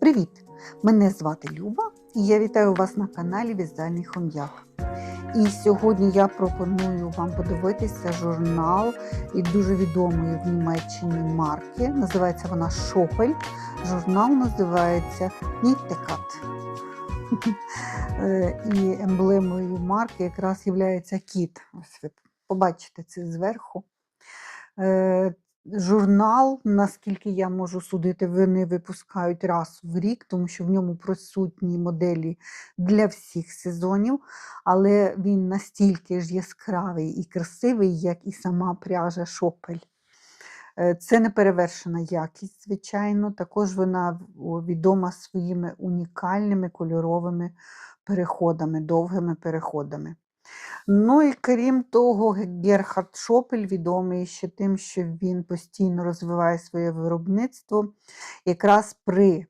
Привіт! Мене звати Люба і я вітаю вас на каналі В'язальний Хом'як. І сьогодні я пропоную вам подивитися журнал від дуже відомої в Німеччині марки. Називається вона Шопель. Журнал називається Ніттекат. Е, І емблемою марки якраз є кіт. Ось ви побачите це зверху. Журнал, наскільки я можу судити, вони випускають раз в рік, тому що в ньому присутні моделі для всіх сезонів, але він настільки ж яскравий і красивий, як і сама пряжа Шопель. Е, Це неперевершена якість, звичайно. Також вона відома своїми унікальними кольоровими переходами, довгими переходами. Ну і крім того, Герхард Шопель відомий ще тим, що він постійно розвиває своє виробництво. Якраз при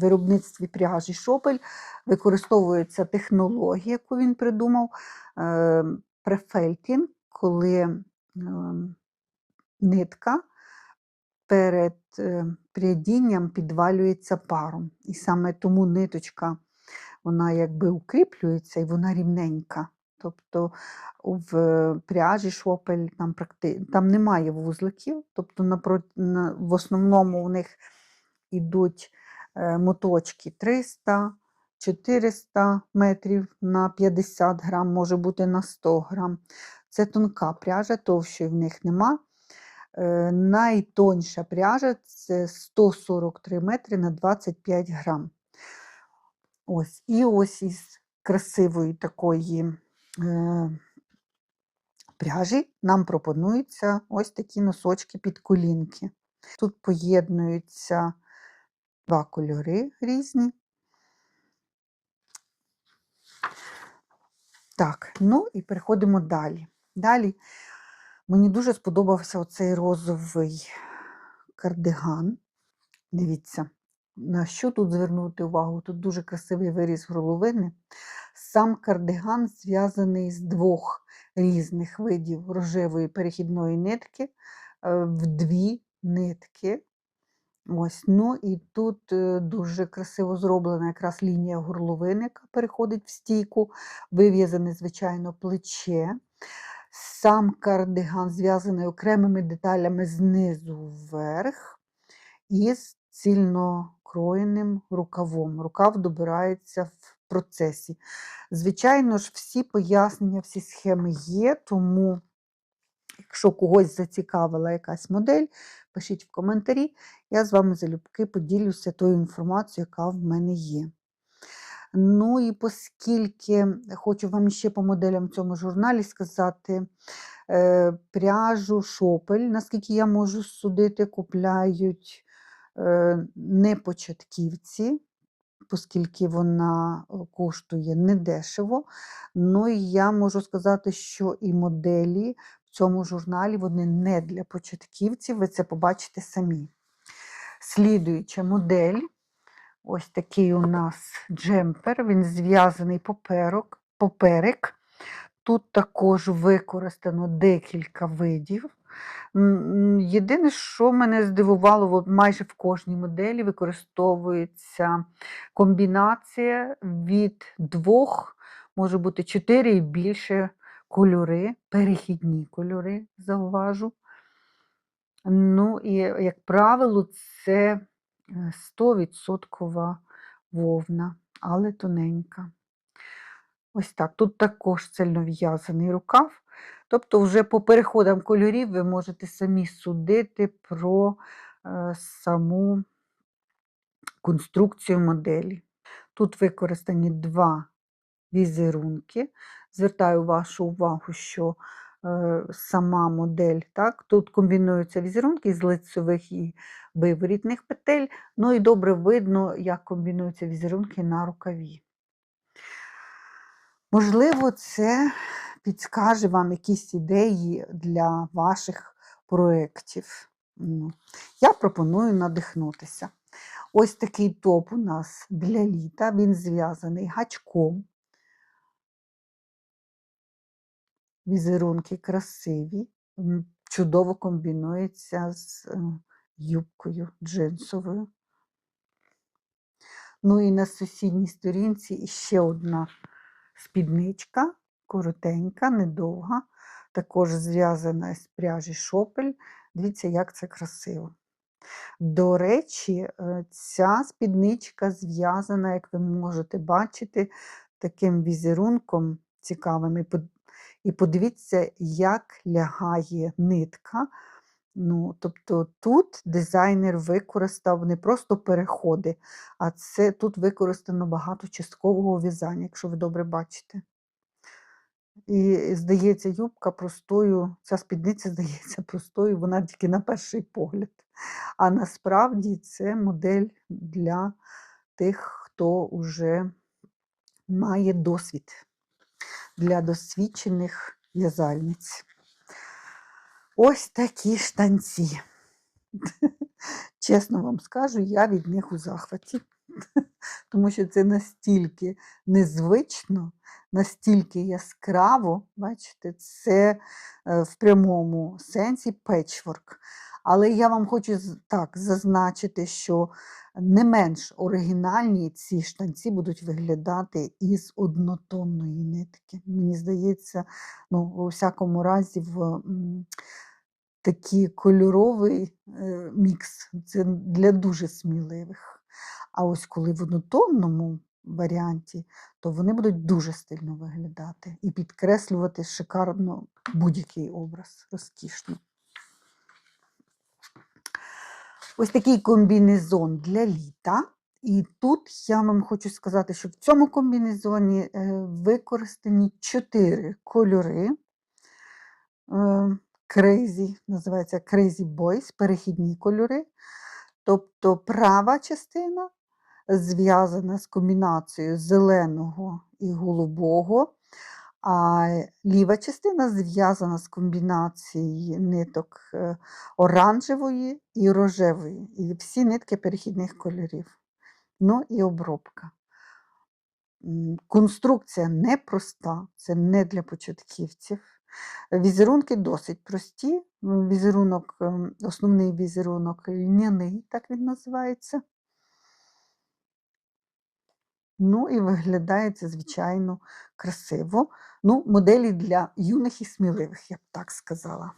виробництві пряжі Шопель використовується технологія, яку він придумав, е, префелькінг, коли е, нитка перед е, прядінням підвалюється паром. І саме тому ниточка вона якби укріплюється і вона рівненька. Тобто в пряжі шопель там, практи... там немає вузликів, тобто напро... на... в основному у них йдуть е, моточки 300, 400 метрів на 50 грам, може бути на 100 грам. Це тонка пряжа, товщої в них нема. Е, Найтонша пряжа це 143 метри на 25 грам. Ось, і ось із красивої такої пряжі нам пропонуються ось такі носочки під колінки. Тут поєднуються два кольори різні. Так, ну і переходимо далі. Далі мені дуже сподобався оцей розовий кардиган. Дивіться, на що тут звернути увагу? Тут дуже красивий виріз горловини. Сам кардиган зв'язаний з двох різних видів рожевої перехідної нитки е, в дві нитки. Ось, ну і тут е, дуже красиво зроблена якраз лінія горловини, яка переходить в стійку, вив'язане, звичайно, плече. Сам кардиган зв'язаний окремими деталями знизу вверх із цільно кроєним рукавом. Рукав добирається в процесі. Звичайно ж, всі пояснення, всі схеми є, тому, якщо когось зацікавила якась модель, пишіть в коментарі, я з вами залюбки поділюся тою інформацією, яка в мене є. Ну і оскільки хочу вам ще по моделям в цьому журналі сказати, е, пряжу шопель, наскільки я можу судити, купляють е, не початківці, оскільки вона е, коштує недешево. Ну і я можу сказати, що і моделі в цьому журналі вони не для початківців, ви це побачите самі. Слідуюча модель. Ось такий у нас джемпер, він зв'язаний поперек. поперек. Тут також використано декілька видів. Єдине, що мене здивувало, майже в кожній моделі використовується комбінація від двох, може бути чотири і більше кольори, перехідні кольори, зауважу. Ну, і, як правило, це е, 100% вовна, але тоненька. Ось так. Тут також цельнов'язаний рукав. Тобто, вже по переходам кольорів ви можете самі судити про е, саму конструкцію моделі. Тут використані два візерунки. Звертаю вашу увагу, що е, сама модель, так, тут комбінуються візерунки з лицевих і виворітних петель, ну і добре видно, як комбінуються візерунки на рукаві. Можливо, це підскаже вам якісь ідеї для ваших проєктів. Ну, Я пропоную надихнутися. Ось такий топ у нас для літа, він зв'язаний гачком. Візерунки красиві, чудово комбінується з е, юбкою джинсовою. Ну і на сусідній сторінці ще одна спідничка, коротенька, недовга, також зв'язана з пряжі шопель. Дивіться, як це красиво. До речі, е, ця спідничка зв'язана, як ви можете бачити, таким візерунком цікавим. І подивіться, як лягає нитка. Ну, тобто тут дизайнер використав не просто переходи, а це тут використано багато часткового в'язання, якщо ви добре бачите. І здається, юбка простою, ця спідниця здається простою, вона тільки на перший погляд. А насправді це модель для тих, хто вже має досвід, для досвідчених в'язальниць. Ось такі штанці. Чесно вам скажу, я від них у захваті, тому що це настільки незвично, настільки яскраво, бачите, це е, в прямому сенсі печворк. Але я вам хочу так зазначити, що не менш оригінальні ці штанці будуть виглядати із однотонної нитки. Мені здається, ну, у всякому разі, в такий кольоровий е, мікс. Це для дуже сміливих. А ось коли в однотонному варіанті, то вони будуть дуже стильно виглядати і підкреслювати шикарно будь-який образ, розкішно. Ось такий комбінезон для літа. І тут я вам хочу сказати, що в цьому комбінезоні е, використані чотири кольори. Е, Crazy, називається Crazy Boys, перехідні кольори. Тобто права частина зв'язана з комбінацією зеленого і голубого, а ліва частина зв'язана з комбінацією ниток е, оранжевої і рожевої. І всі нитки перехідних кольорів. Ну і обробка. Конструкція непроста, це не для початківців. Візерунки досить прості. Візерунок, ем, основний візерунок льняний, так він називається. Ну і виглядає це, звичайно, красиво. Ну, моделі для юних і сміливих, я б так сказала.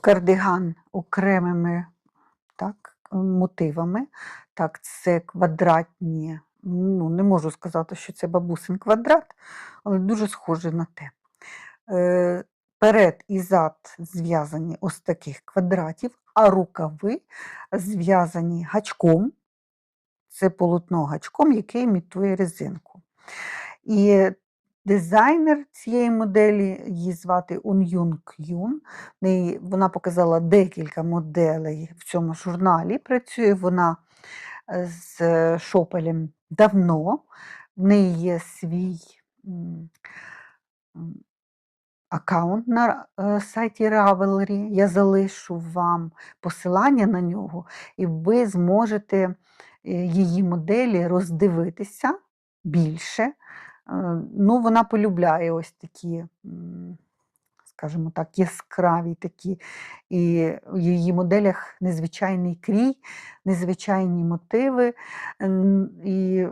Кардиган окремими так, мотивами. Так, це квадратні. Ну, не можу сказати, що це бабусин квадрат, але дуже схоже на те. Е, Перед і зад зв'язані ось таких квадратів, а рукави зв'язані гачком. Це полотно гачком, яке імітує резинку. І дизайнер цієї моделі, її звати Ун'юн К'юн. Вона показала декілька моделей в цьому журналі. Працює вона е, з шопелем давно. В неї є свій аккаунт на е, сайті Ravelry. Я залишу вам посилання на нього, і ви зможете е, її моделі роздивитися більше. Е, Ну, вона полюбляє ось такі, скажімо так, яскраві такі. І в її моделях незвичайний крій, незвичайні мотиви. І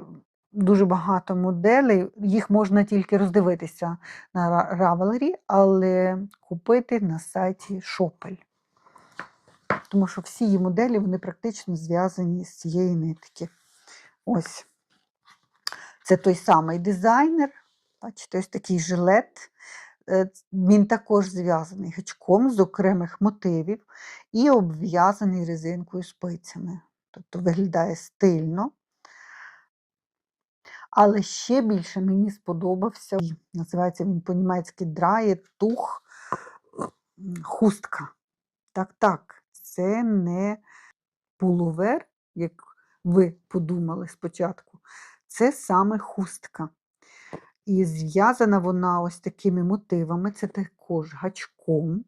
дуже багато моделей, їх можна тільки роздивитися на Ра- Ravelry, але купити на сайті Шопель. Тому що всі її моделі вони практично зв'язані з цієї нитки. Ось. Це той самий дизайнер. Бачите, ось такий жилет. Е, Він також зв'язаний гачком з окремих мотивів і обв'язаний резинкою спицями. Тобто виглядає стильно. Але ще більше мені сподобався, називається він по-німецьки драє тух хустка. Так, так, це не пуловер, як ви подумали спочатку. Це саме хустка. І зв'язана вона ось такими мотивами. Це також гачком.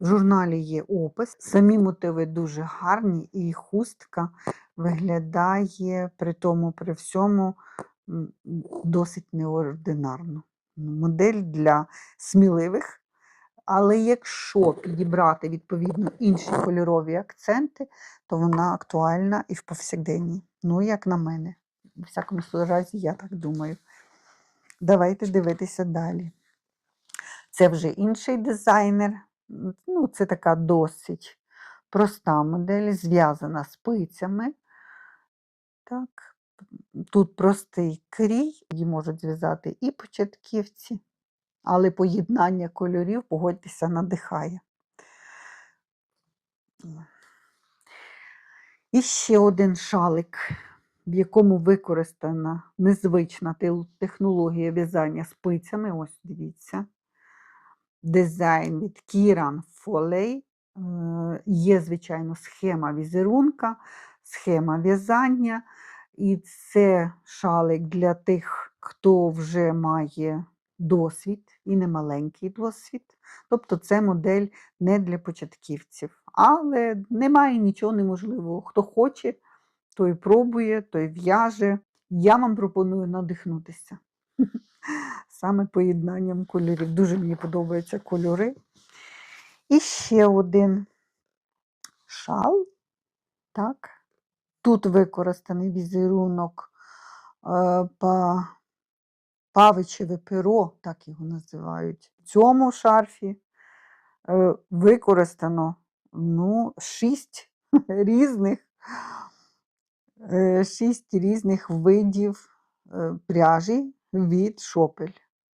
В журналі є опис. Самі мотиви дуже гарні, і хустка виглядає при тому, при всьому досить неординарно. Модель для сміливих. Але якщо підібрати відповідно інші кольорові акценти, то вона актуальна і в повсякденній. Ну, як на мене. У всякому разі, я так думаю. Давайте дивитися далі. Це вже інший дизайнер. Ну, це така досить проста модель, зв'язана спицями. Так. Тут простий крій, її можуть зв'язати і початківці, але поєднання кольорів, погодьтеся, надихає. І ще один шалик, в якому використана незвична технологія в'язання спицями. Ось дивіться. Дизайн від Kieran Foley. Е, Є, звичайно, схема візерунка, схема в'язання. І це шалик для тих, хто вже має досвід і немаленький досвід. Тобто це модель не для початківців. Але немає нічого неможливого. Хто хоче, той пробує, той в'яже. Я вам пропоную надихнутися. Саме поєднанням кольорів. Дуже мені подобаються кольори. І ще один шал. Так. Тут використаний візерунок е, павичеве перо, так його називають. В цьому шарфі е, використано ну, шість різних, е, шість різних видів е, пряжі від шопель.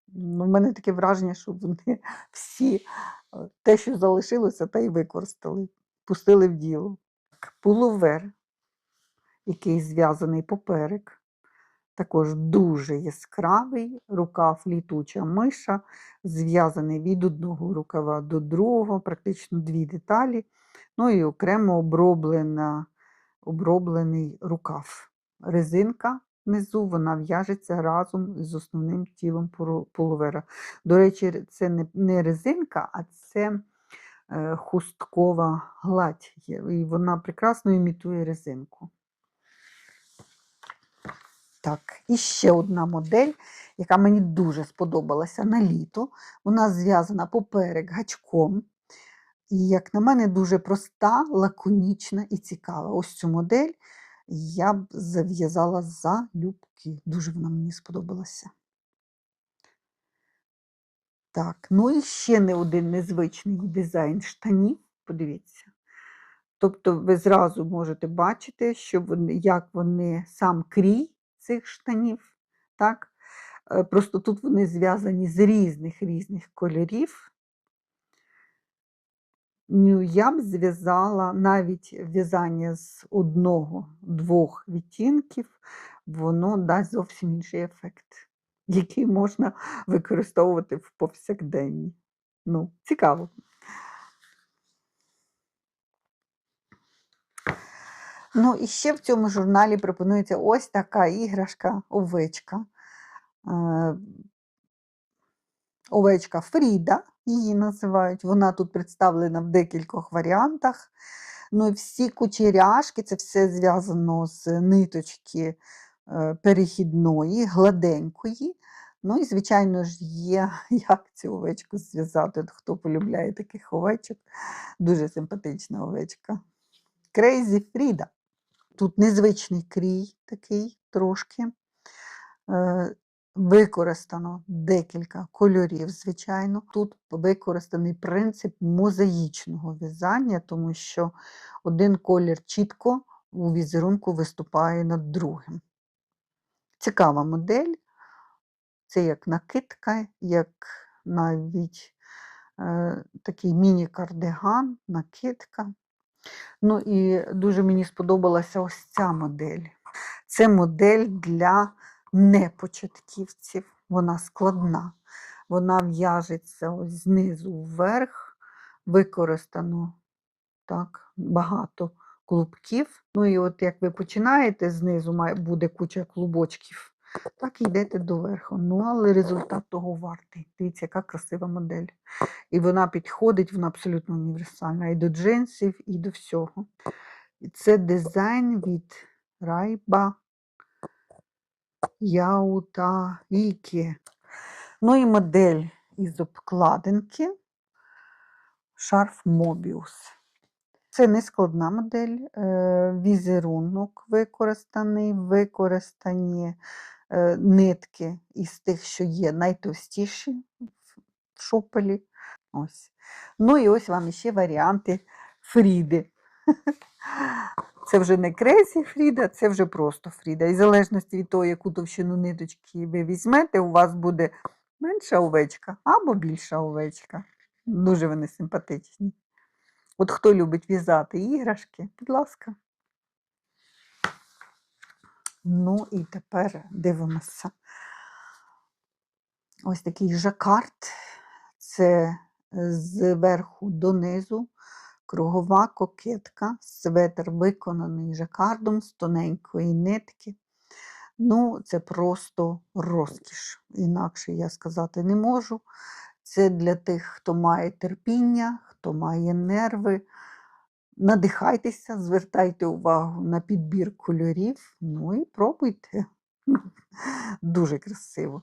Ну, в мене таке враження, що вони всі те, що залишилося, те й використали, пустили в діло. Пуловер, який зв'язаний поперек. Також дуже яскравий, рукав літуча миша, зв'язаний від одного рукава до другого, практично дві деталі. Ну і окремо оброблена, оброблений рукав. Резинка внизу вона в'яжеться разом з основним тілом пуловера. До речі, це не, не резинка, а це е, хусткова гладь. І вона прекрасно імітує резинку. Так, і ще одна модель, яка мені дуже сподобалася на літо. Вона зв'язана поперек гачком. І, як на мене, дуже проста, лаконічна і цікава. Ось цю модель я б зав'язала за любки. Дуже вона мені сподобалася. Так, ну і ще не один незвичний дизайн штанів. Подивіться. Тобто ви зразу можете бачити, що вони, як вони сам крій цих штанів. Так? Е, Просто тут вони зв'язані з різних різних кольорів. Ну, я б зв'язала навіть в'язання з одного-двох відтінків, воно дасть зовсім інший ефект, який можна використовувати в повсякденні. Ну, цікаво. Ну, і ще в цьому журналі пропонується ось така іграшка овечка. Е, Овечка Фріда, її називають. Вона тут представлена в декількох варіантах. Ну і всі кучеряшки, це все зв'язано з ниточки е, перехідної, гладенької. Ну і, звичайно ж, є, як цю овечку зв'язати. Хто полюбляє таких овечок, дуже симпатична овечка. Крейзі Фріда. Тут незвичний крій такий трошки. Е, Використано декілька кольорів, звичайно. Тут використаний принцип мозаїчного в'язання, тому що один колір чітко у візерунку виступає над другим. Цікава модель. Це як накидка, як навіть е, такий міні-кардиган, накидка. Ну і дуже мені сподобалася ось ця модель. Це модель для непочатківців. Вона складна. Вона в'яжеться ось знизу вверх, використано так, багато клубків. Ну і от як ви починаєте знизу, буде куча клубочків, так і йдете доверху. Ну, але результат того вартий. Дивіться, яка красива модель. І вона підходить, вона абсолютно універсальна і до джинсів, і до всього. І це дизайн від Райба Яута Ікі. Ну і модель із обкладинки шарф Мобіус. Це не складна модель, е, візерунок використаний, використані нитки із тих, що є найтовстіші в шопелі. Ось. Ну і ось вам ще варіанти Фріди. Це вже не кресі Фріда, це вже просто Фріда. І в залежності від того, яку товщину ниточки ви візьмете, у вас буде менша овечка або більша овечка. Дуже вони симпатичні. От хто любить в'язати іграшки, будь ласка. Ну і тепер дивимося. Ось такий жакард. Це зверху донизу кругова кокетка, светр виконаний жакардом з тоненької нитки. Ну, це просто розкіш. Інакше я сказати не можу. Це для тих, хто має терпіння, хто має нерви. Надихайтеся, звертайте увагу на підбір кольорів, ну і пробуйте. Дуже красиво.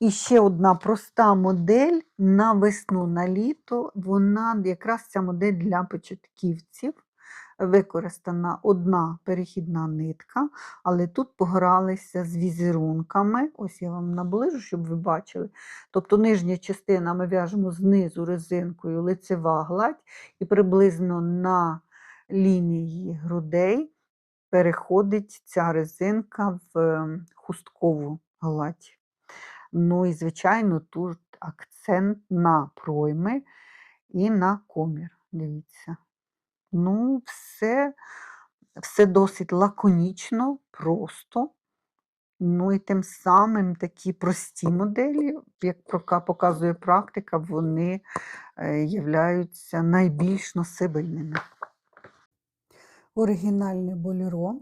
І ще одна проста модель на весну, на літо. Вона якраз ця модель для початківців. Використана одна перехідна нитка, але тут погралися з візерунками. Ось я вам наближу, щоб ви бачили. Тобто нижня частина ми в'яжемо знизу резинкою лицева гладь, і приблизно на лінії грудей переходить ця резинка в ем, хусткову гладь. Ну і, звичайно, тут акцент на пройми і на комір. Дивіться. Ну, все, все досить лаконічно, просто. Ну і тим самим такі прості моделі, як показує практика, вони е, являються найбільш носибельними. Оригінальне боліро,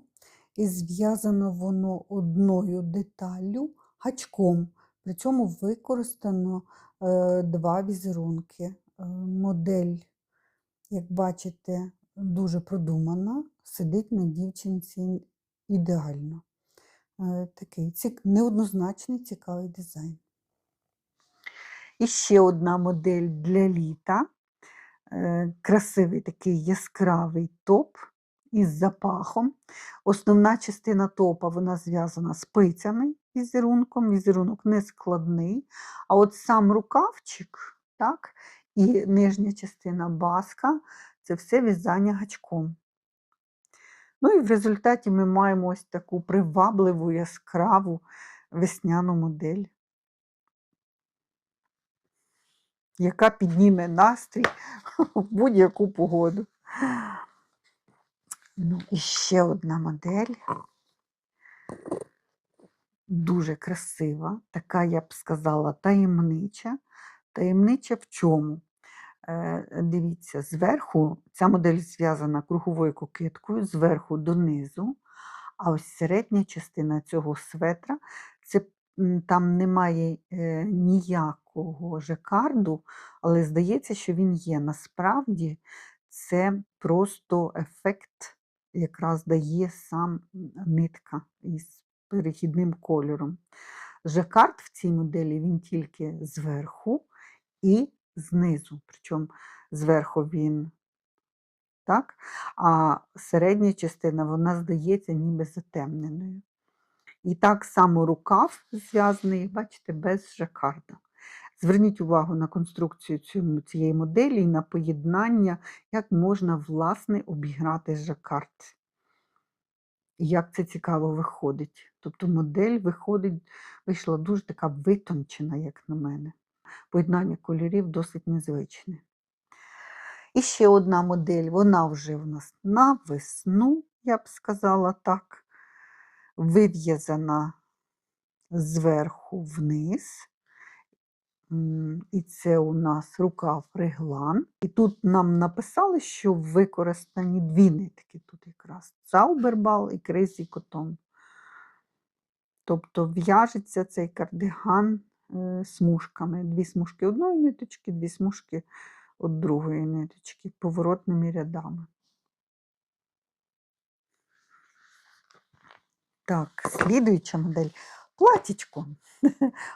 і зв'язано воно одною деталлю гачком. При цьому використано е, два візерунки. Е, модель, як бачите, дуже продумана, сидить на дівчинці ідеально. Е, такий неоднозначний цікавий дизайн. І ще одна модель для літа. Е, Красивий такий яскравий топ із запахом. Основна частина топа вона зв'язана спицями візерунком. Візерунок не складний. А от сам рукавчик, так, і нижня частина баска це все в'язання гачком. Ну і в результаті ми маємо ось таку привабливу, яскраву весняну модель, яка підніме настрій в будь-яку погоду. Ну, і ще одна модель. Дуже красива, така, я б сказала, таємнича. Таємнича в чому? Е, Дивіться, зверху ця модель зв'язана круговою кокеткою, зверху донизу, а ось середня частина цього светра, це, там немає е, ніякого жакарду, але здається, що він є. Насправді це просто ефект якраз дає сам нитка із перехідним кольором. Жакард в цій моделі він тільки зверху і знизу. Причому зверху він так, а середня частина вона здається ніби затемненою. І так само рукав зв'язаний, бачите, без жакарда. Зверніть увагу на конструкцію цієї моделі і на поєднання, як можна, власне, обіграти жакард. І як це цікаво виходить. Тобто модель виходить, вийшла дуже така витончена, як на мене. Поєднання кольорів досить незвичне. І ще одна модель, вона вже в нас на весну, я б сказала так, вив'язана зверху вниз. І це у нас рукав реглан. І тут нам написали, що використані дві нитки тут якраз Заубербал і Crazy Cotton. Тобто в'яжеться цей кардиган смужками. Дві смужки одної ниточки, дві смужки від другої ниточки, поворотними рядами. Так, слідуюча модель платічко.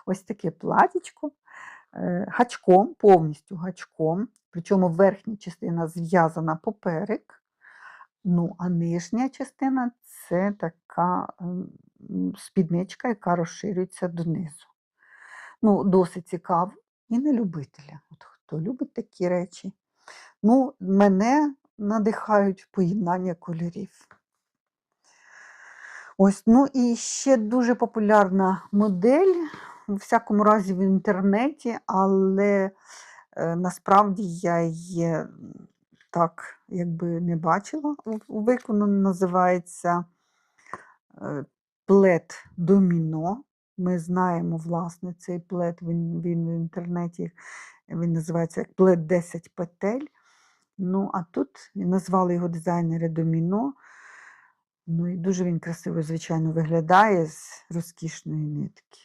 Ось таке платічко е, гачком, повністю гачком, причому верхня частина зв'язана поперек. Ну, а нижня частина це така ем, спідничка, яка розширюється донизу. Ну, досить цікаво і не любителя. От хто любить такі речі. Ну, мене надихають поєднання кольорів. Ось, ну і ще дуже популярна модель, у всякому разі в інтернеті, але е, насправді я її так якби не бачила. Виконано називається е, плед доміно. Ми знаємо, власне, цей плед, він, він в інтернеті він називається як плед 10 петель. Ну, а тут назвали його дизайнери доміно. Ну і дуже він красиво, звичайно, виглядає з розкішної нитки.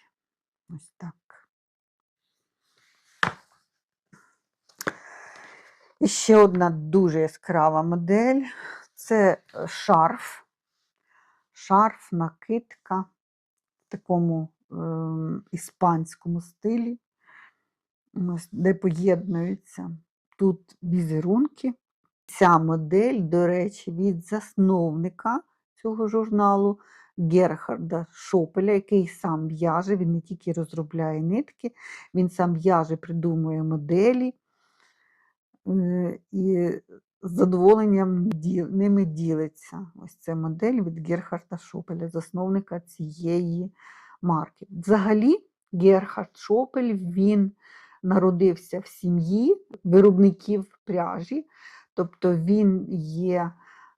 Ось так. І ще одна дуже яскрава модель це е, шарф. Шарф, накидка в такому іспанському стилі, де поєднуються тут візерунки. Ця модель, до речі, від засновника цього журналу Герхарда Шопеля, який сам в'яже, він не тільки розробляє нитки, він сам в'яже, придумує моделі е, і з задоволенням ними ділиться. Ось це модель від Герхарда Шопеля, засновника цієї марки. Взагалі, Герхард Шопель він народився в сім'ї виробників пряжі, тобто він є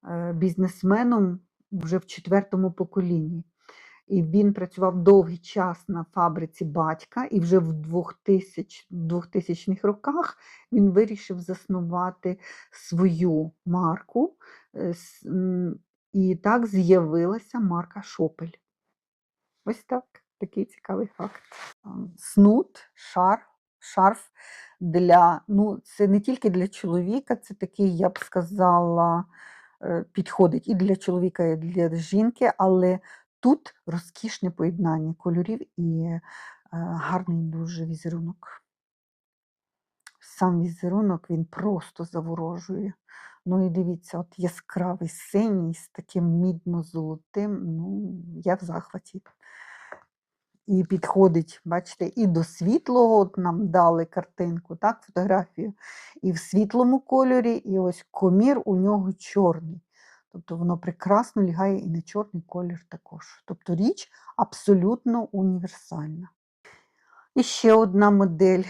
е, бізнесменом вже в четвертому поколінні. І він працював довгий час на фабриці батька, і вже в 2000 2000-х роках він вирішив заснувати свою марку. е, І так з'явилася марка Шопель. Ось так, такий цікавий факт. А, Снуд, шар, шарф для, ну, це не тільки для чоловіка, це такий, я б сказала, е, підходить і для чоловіка, і для жінки, але тут розкішне поєднання кольорів і е, гарний дуже візерунок. Сам візерунок він просто заворожує. Ну і дивіться, от яскравий синій з таким мідно-золотим. Ну, я в захваті. І підходить, бачите, і до світлого, от нам дали картинку, так, фотографію, і в світлому кольорі, і ось комір у нього чорний. Тобто воно прекрасно лягає і на чорний колір також. Тобто річ абсолютно універсальна. І ще одна модель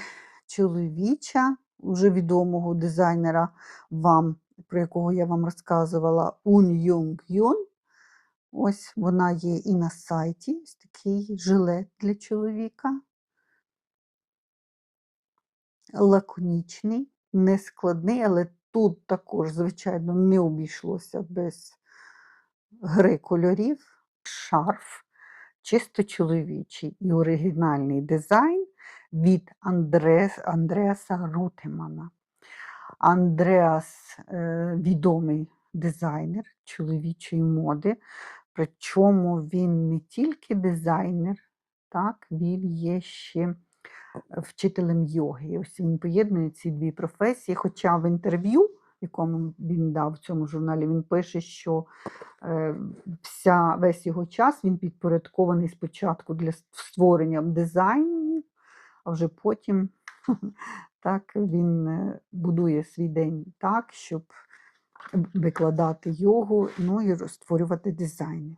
чоловіча, уже відомого дизайнера, вам, про якого я вам розказувала, Un Юнг Юн. Ось вона є і на сайті, ось такий жилет для чоловіка. Лаконічний, нескладний, але тут також, звичайно, не обійшлося без гри кольорів. Шарф, чисто чоловічий і оригінальний дизайн від Андрес, Андреаса Рутемана. Андреас е, відомий дизайнер чоловічої моди, причому він не тільки дизайнер, так, він є ще вчителем йоги. Ось він поєднує ці дві професії. Хоча в інтерв'ю, якому він дав в цьому журналі, він пише, що е, вся, весь його час він підпорядкований спочатку для створення дизайнів, а вже потім так, він е, будує свій день так, щоб викладати йогу, ну і створювати дизайни.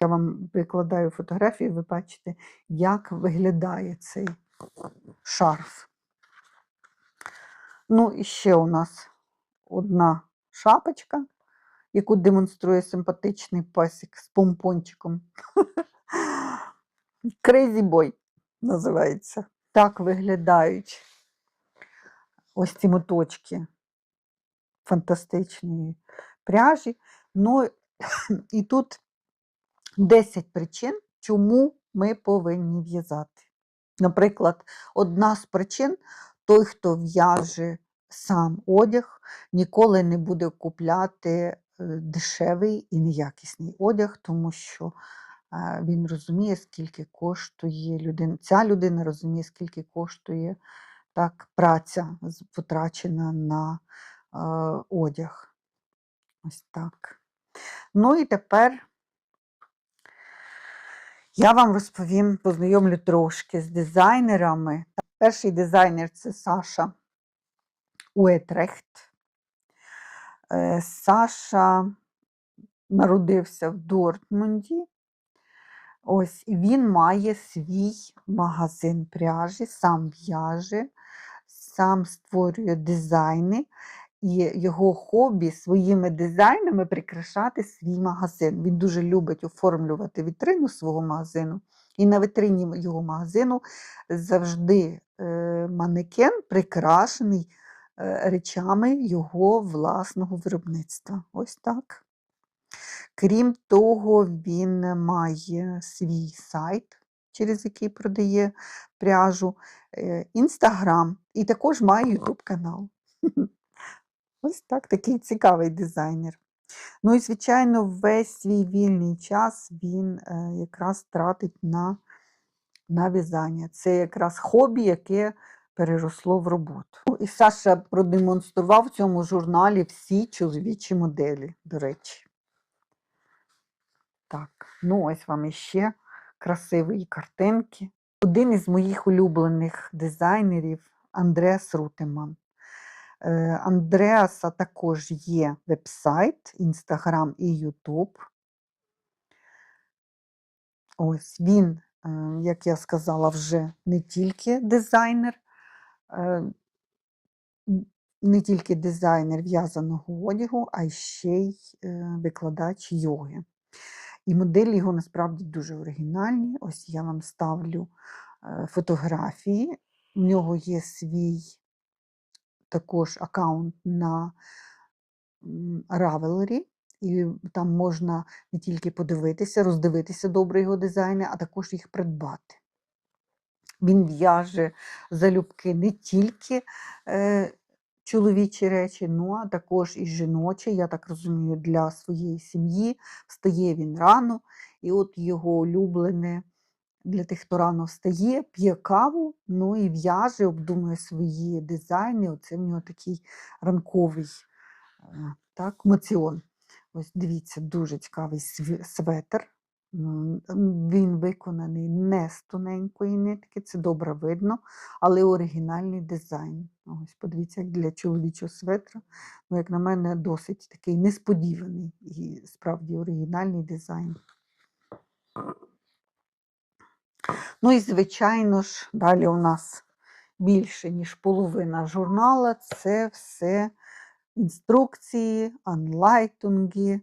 Я вам викладаю фотографію, ви бачите, як виглядає цей шарф. Ну, і ще у нас одна шапочка, яку демонструє симпатичний песик з помпончиком. Crazy Boy називається. Так виглядають ось ці моточки фантастичної пряжі. Ну, і тут 10 причин, чому ми повинні в'язати. Наприклад, одна з причин той, хто в'яже сам одяг, ніколи не буде купляти е, дешевий і неякісний одяг, тому що е, він розуміє, скільки коштує людина. Ця людина розуміє, скільки коштує так, праця потрачена на е, одяг. Ось так. Ну і тепер я вам розповім, познайомлю трошки з дизайнерами. Перший дизайнер це Саша Уетрехт. Е, Саша народився в Дортмунді. Ось, і він має свій магазин пряжі, сам в'яже, сам створює дизайни, і його хобі своїми дизайнами прикрашати свій магазин. Він дуже любить оформлювати вітрину свого магазину. І на витрині його магазину завжди е, манекен прикрашений е, речами його власного виробництва. Ось так. Крім того, він має свій сайт, через який продає пряжу, інстаграм і також має ютуб канал. Ось так, такий цікавий дизайнер. Ну і, звичайно, весь свій вільний час він е, якраз тратить на, на в'язання. Це якраз хобі, яке переросло в роботу. Ну, І Саша продемонстрував в цьому журналі всі чоловічі моделі, до речі. Так, ну ось вам іще красиві картинки. Один із моїх улюблених дизайнерів Андреас Рутеман. Е, Андреаса також є вебсайт, Інстаграм і Ютуб. Ось він, е, як я сказала, вже не тільки дизайнер, е, не тільки дизайнер в'язаного одягу, а й ще й викладач йоги. І моделі його насправді дуже оригінальні. Ось я вам ставлю е, фотографії. У нього є свій також аккаунт на Ravelry, і там можна не тільки подивитися, роздивитися добре його дизайни, а також їх придбати. Він в'яже залюбки не тільки е, чоловічі речі, ну а також і жіночі, я так розумію, для своєї сім'ї. Встає він рано, і от його улюблене для тих, хто рано встає, п'є каву, ну і в'яже, обдумує свої дизайни. Оце в нього такий ранковий е, так, моціон. Ось дивіться, дуже цікавий светр. Він виконаний не з тоненької нитки, це добре видно, але оригінальний дизайн. Ось подивіться, як для чоловічого светра. Ну, як на мене, досить такий несподіваний і справді оригінальний дизайн. Ну і, звичайно ж, далі у нас більше, ніж половина журнала. Це все інструкції, анлайтунги,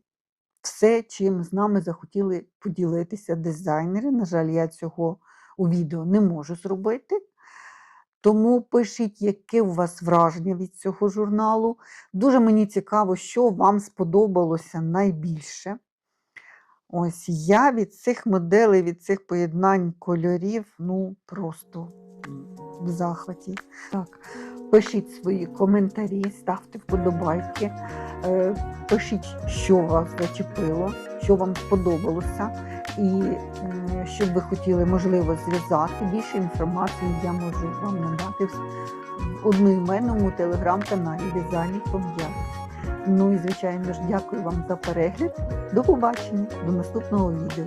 все, чим з нами захотіли поділитися дизайнери. На жаль, я цього у відео не можу зробити. Тому пишіть, яке у вас враження від цього журналу. Дуже мені цікаво, що вам сподобалося найбільше. Ось я від цих моделей, від цих поєднань кольорів, ну просто в захваті. Так, пишіть свої коментарі, ставте вподобайки, е, пишіть, що вас зачепило, що вам сподобалося, і е, що б ви хотіли, можливо, зв'язати. Більше інформації я можу вам надати в одноіменному телеграм-каналі В'язальник Пом'як. Ну і звичайно ж, дякую вам за перегляд. До побачення, до наступного відео.